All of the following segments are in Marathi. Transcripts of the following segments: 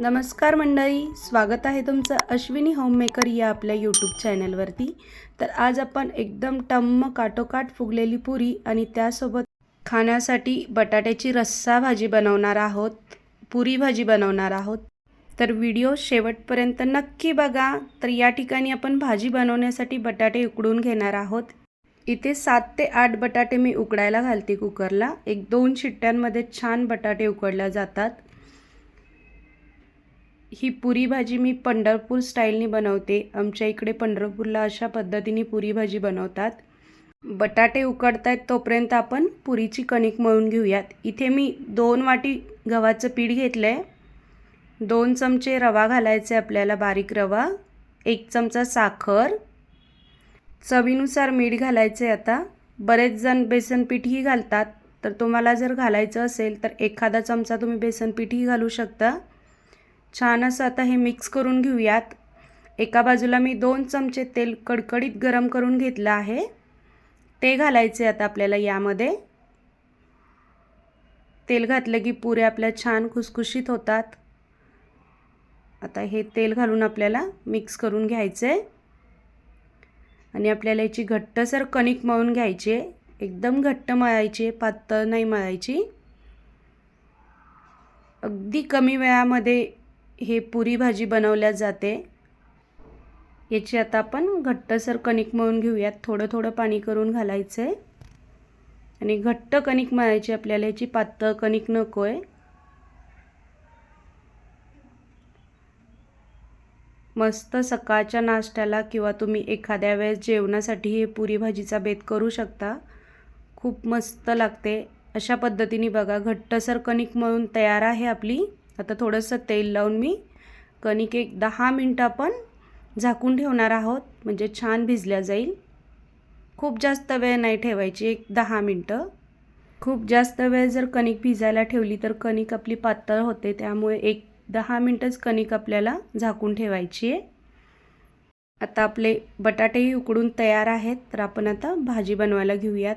नमस्कार मंडळी स्वागत आहे तुमचं अश्विनी होममेकर या आपल्या यूट्यूब चॅनलवरती तर आज आपण एकदम टम्म काटोकाट फुगलेली पुरी आणि त्यासोबत खाण्यासाठी बटाट्याची रस्सा भाजी बनवणार आहोत पुरी भाजी बनवणार आहोत. तर व्हिडिओ शेवटपर्यंत नक्की बघा. तर या ठिकाणी आपण भाजी बनवण्यासाठी बटाटे उकडून घेणार आहोत. इथे सात ते आठ बटाटे मी उकडायला घालते कुकरला एक दोन शिट्ट्यांमध्ये छान बटाटे उकडल्या जातात. ही पुरी भाजी मी पंढरपूर स्टाईलनी बनवते. आमच्या इकडे पंढरपूरला अशा पद्धतीने पुरी भाजी बनवतात. बटाटे उकडत आहेत तोपर्यंत आपण पुरीची कणिक मळून घेऊयात. इथे मी दोन वाटी गव्हाचं पीठ घेतलं आहे दोन चमचे रवा घालायचे आपल्याला बारीक रवा. एक चमचा साखर. चवीनुसार मीठ घालायचे आता. बरेच जण बेसनपीठही घालतात. तर तुम्हाला जर घालायचं असेल तर एखादा चमचा तुम्ही बेसनपीठही घालू शकता. छान असं आता हे मिक्स करून घेऊयात. एका बाजूला मी दोन चमचे तेल कडकडीत गरम करून घेतलं आहे. ते घालायचे आता आपल्याला यामध्ये. तेल घातलं की पुरे आपल्या छान खुसखुशीत होतात. आता हे तेल घालून आपल्याला मिक्स करून घ्यायचं. आहे आणि आपल्याला याची घट्टसर कणिक मळून घ्यायची आहे. एकदम घट्ट मळायची पातळ नाही मळायची. अगदी कमी वेळामध्ये हे पुरी भाजी बनवल्या जाते. याची आता आपण घट्टसर कणिक मळून घेऊयात. थोडं थोडं पाणी करून घालायचं आहे आणि घट्ट कणिक मळायची आपल्याला याची पातळ कणिक नको आहे मस्त सकाळच्या नाश्त्याला किंवा तुम्ही एखाद्या वेळेस जेवणासाठी हे पुरी भाजीचा बेत करू शकता. खूप मस्त लागते. अशा पद्धतीने बघा घट्टसर कणिक मळून तयार आहे आपली. आता थोडंसं तेल लावून मी कणिक एक दहा मिनटं आपण झाकून ठेवणार आहोत. म्हणजे छान भिजल्या जाईल. खूप जास्त वेळ नाही ठेवायची एक दहा मिनटं. खूप जास्त वेळ जर कणिक भिजायला ठेवली तर कणिक आपली पातळ होते त्यामुळे एक दहा मिनटंच कणिक आपल्याला झाकून ठेवायची आहे. आता आपले बटाटेही उकडून तयार आहेत तर आपण आता भाजी बनवायला घेऊयात.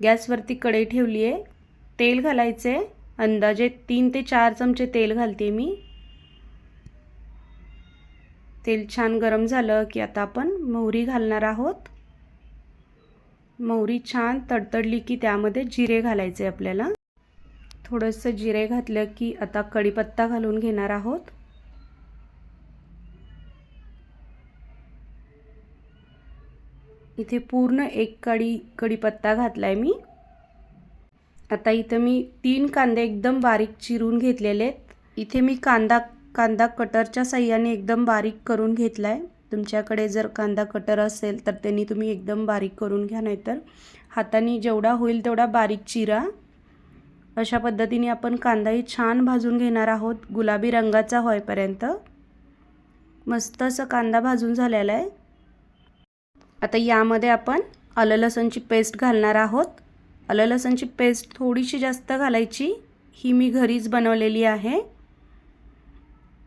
गॅसवरती कढई ठेवली आहे. तेल घालायचं आहे अंदाजे तीन ते चार चमचे तेल घालते मी. तेल छान गरम झालं की आता आपण मोहरी घालणार आहोत. मोहरी छान तडतडली की त्यामध्ये जिरे घालायचे आपल्याला. थोडंसं जिरे घातलं की आता कढीपत्ता घालून घेणार आहोत. इथे पूर्ण एक कडी कढीपत्ता घातला आहे मी. आता इथं मी तीन कांदे एकदम बारीक चिरून घेतलेले आहेत. इथे मी कांदा कांदा कटरच्या साह्याने एकदम बारीक करून घेतला आहे तुमच्याकडे जर कांदा कटर असेल तर त्यांनी तुम्ही एकदम बारीक करून घ्या नाहीतर हाताने जेवढा होईल तेवढा बारीक चिरा. अशा पद्धतीने आपण कांदाही छान भाजून घेणार आहोत. गुलाबी रंगाचा होईपर्यंत. मस्त असं कांदा भाजून झालेला आहे. आता यामध्ये आपण आलं लसणची पेस्ट घालणार आहोत. आलं लसणची पेस्ट थोडीशी जास्त घालायची. ही मी घरीच बनवलेली आहे.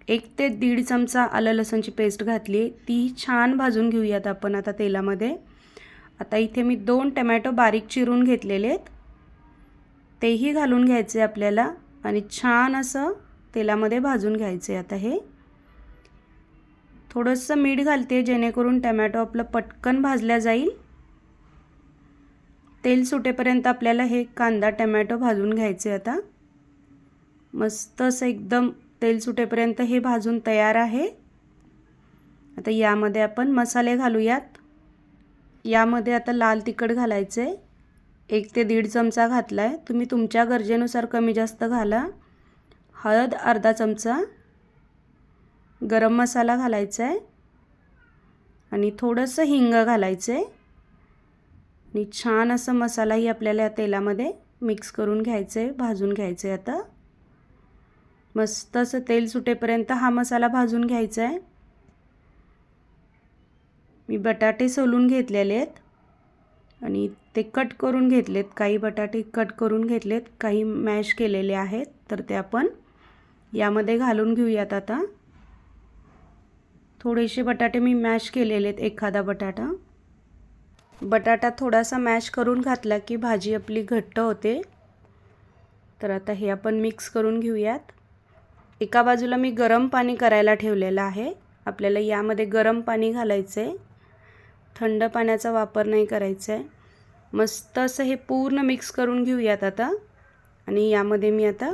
एक ते दीड चमचा आलं लसणची पेस्ट घातली. ती छान भाजून घेऊयात आपण आता तेलामध्ये. आता इथे मी दोन टमॅटो बारीक चिरून घेतलेले आहेत तेही घालून घ्यायचे आपल्याला आणि छान असं तेलामध्ये भाजून घ्यायचे आता हे. थोडंसं मीठ घालते जेणेकरून टमॅटो आपलं पटकन भाजल्या जाईल. तेल सुटेपर्यंत आपल्याला हे कांदा टमॅटो भाजून घ्यायचे आता. मस्त असं एकदम तेल सुटेपर्यंत हे भाजून तयार आहे. आता यामध्ये आपण मसाले घालूयात. यामध्ये आता लाल तिखट घालायचं. आहे एक ते दीड चमचा घातला आहे तुम्ही तुमच्या गरजेनुसार कमी जास्त घाला. हळद अर्धा चमचा. गरम मसाला घालायचा आहे आणि थोडंसं हिंग घालायचं आहे आणि छान असं मसालाही आपल्याला या तेलामध्ये मिक्स करून घ्यायचं आहे भाजून घ्यायचं आहे आता. मस्त असं तेल सुटेपर्यंत हा मसाला भाजून घ्यायचा आहे मी बटाटे सोलून घेतलेले आहेत. आणि ते कट करून घेतलेत काही बटाटे कट करून घेतलेत काही मॅश केलेले आहेत. तर ते आपण यामध्ये घालून घेऊयात आता. थोडेसे बटाटे मी मॅश केलेले आहेत एखादा बटाटा. बटाटा थोडासा मॅश करून घातला की भाजी आपली घट्ट होते. तर आता हे आपण मिक्स करून घेऊयात. एका बाजूला मी गरम पाणी करायला ठेवलेलं आहे. आपल्याला यामध्ये गरम पाणी घालायचं आहे थंड पाण्याचा वापर नाही करायचा आहे मस्त असं हे पूर्ण मिक्स करून घेऊयात आता. आणि यामध्ये मी आता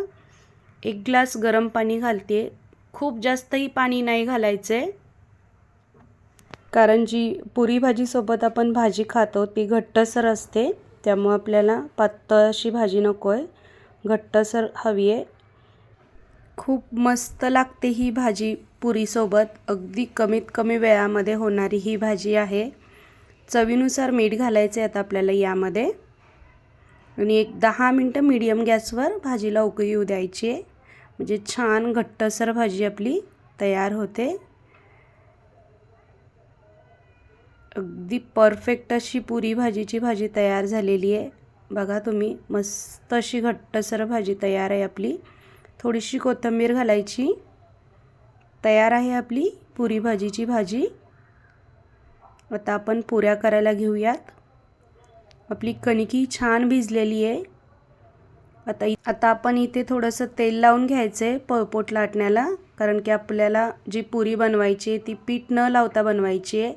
एक ग्लास गरम पाणी घालते खूप जास्तही पाणी नाही घालायचं आहे कारण जी पुरी भाजीसोबत आपण भाजी खातो ती घट्टसर असते. त्यामुळं आपल्याला पातळ अशी भाजी नको आहे घट्टसर हवी आहे. खूप मस्त लागते ही भाजी पुरीसोबत. अगदी कमीत कमी वेळामध्ये होणारी ही भाजी आहे. चवीनुसार मीठ घालायचे आता आपल्याला यामध्ये. आणि एक दहा मिनटं मीडियम गॅसवर भाजीला उकळी येऊ द्यायची आहे. म्हणजे छान घट्टसर भाजी आपली तयार होते. अगदी परफेक्ट अशी पुरी भाजीची भाजी तयार झालेली आहे. बघा तुम्ही मस्त अशी घट्टसर भाजी तयार आहे आपली. थोडीशी कोथिंबीर घालायची. तयार आहे आपली पुरी भाजीची भाजी. आता आपण पुऱ्या करायला घेऊयात. आपली कणकी छान भिजलेली आहे. आता आता आपण इथे थोडंसं तेल लावून घ्यायचं आहे पळपोट लाटण्याला कारण की आपल्याला जी पुरी बनवायची आहे ती पीठ न लावता बनवायची आहे.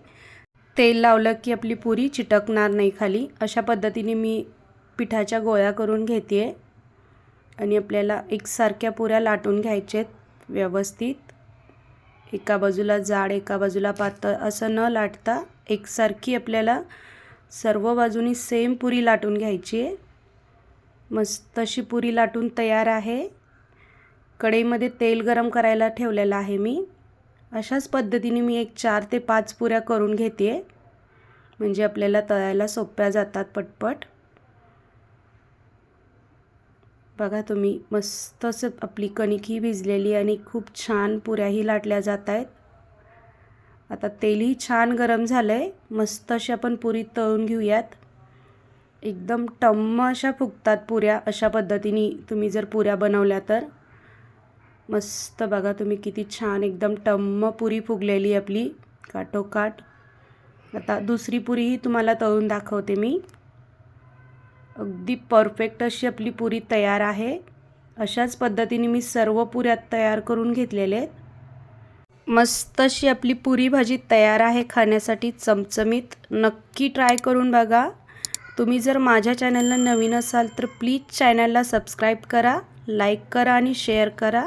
तेल लावलं की आपली पुरी चिटकणार नाही खाली. अशा पद्धतीने मी पिठाच्या गोळ्या करून घेते आहे आणि आपल्याला एकसारख्या पुऱ्या लाटून घ्यायच्या आहेत व्यवस्थित. एका बाजूला जाड एका बाजूला पातळ असं न लाटता एकसारखी आपल्याला सर्व बाजूनी सेम पुरी लाटून घ्यायची आहे. मस्त अशी पुरी लाटून तयार आहे. कढईमध्ये तेल गरम करायला ठेवलेलं आहे मी. अशाच पद्धतीने मी एक चार ते पाच पुऱ्या करून घेते. म्हणजे आपल्याला तळायला सोप्या जातात पटपट. बघा तुम्ही मस्त असं आपली कणिकही भिजलेली आणि खूप छान पुऱ्याही लाटल्या जात आहेत. आता तेलही छान गरम झालं आहे मस्त अशी आपण पुरी तळून घेऊयात. एकदम टम्म अशा फुगतात पुऱ्या अशा पद्धतीने तुम्ही जर पुऱ्या बनवल्या तर. मस्त बघा तुम्ही किती छान एकदम टम्म पुरी फुगलेली आपली. काठोकाठ आता दुसरी पुरीही तुम्हाला तळून दाखवते मी. अगदी परफेक्ट अशी आपली पुरी तयार आहे. अशाच पद्धतीने मी सर्व पुऱ्यात तयार करून घेतलेले आहेत. मस्त अशी आपली पुरी भाजी तयार आहे खाण्यासाठी चमचमीत. नक्की ट्राय करून बघा. तुम्ही जर माझ्या चॅनलला नवीन असाल तर प्लीज चॅनलला सबस्क्राईब करा लाईक करा आणि शेअर करा.